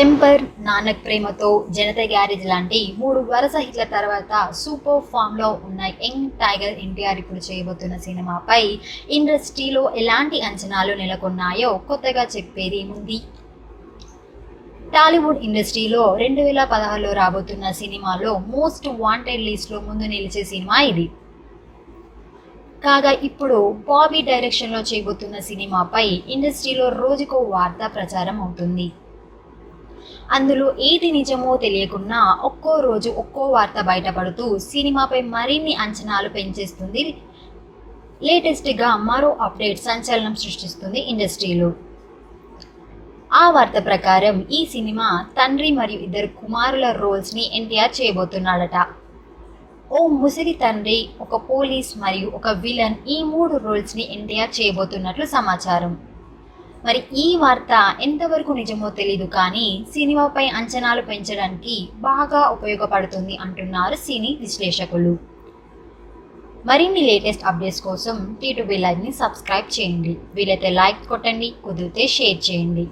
Temper Nanak ప్రేమతో Janata garage లాంటి మూడు వరుస హిట్ల తర్వాత సూపర్ ఫామ్లో ఉన్న యంగ్ టైగర్ ఎన్టీఆర్ ఇప్పుడు చేయబోతున్న సినిమాపై ఇండస్ట్రీలో ఎలాంటి అంచనాలు నెలకొన్నాయో కొత్తగా చెప్పేది ఏముంది టాలీవుడ్ ఇండస్ట్రీలో రెండు వేల పదహారులో రాబోతున్న సినిమాలో మోస్ట్ వాంటెడ్ లిస్ట్లో ముందు నిలిచే సినిమా ఇది. కాగా ఇప్పుడు బాబీ డైరెక్షన్లో చేయబోతున్న సినిమాపై ఇండస్ట్రీలో రోజుకో వార్త ప్రచారం అవుతుంది. అందులో ఏది నిజమో తెలియకుండా ఒక్కో రోజు ఒక్కో వార్త బయటపడుతూ సినిమాపై మరిన్ని అంచనాలు పెంచేస్తుంది. లేటెస్ట్గా మరో అప్డేట్ సంచలనం సృష్టిస్తుంది ఇండస్ట్రీలో. ఆ వార్త ప్రకారం ఈ సినిమా తండ్రి మరియు ఇద్దరు కుమారుల రోల్స్ని ఎన్టీఆర్ చేయబోతున్నాడట. ఓ ముసిరి తండ్రి ఒక పోలీస్ మరియు ఒక విలన్ ఈ మూడు రోల్స్ని ఎన్టీఆర్ చేయబోతున్నట్లు సమాచారం. మరి ఈ వార్త ఎంతవరకు నిజమో తెలీదు కానీ సినిమాపై అంచనాలు పెంచడానికి బాగా ఉపయోగపడుతుంది అంటున్నారు సినీ విశ్లేషకులు. మరిన్ని లేటెస్ట్ అప్డేట్స్ కోసం టీ లైవ్ని సబ్స్క్రైబ్ చేయండి. వీలైతే లైక్ కొట్టండి కుదిరితే షేర్ చేయండి.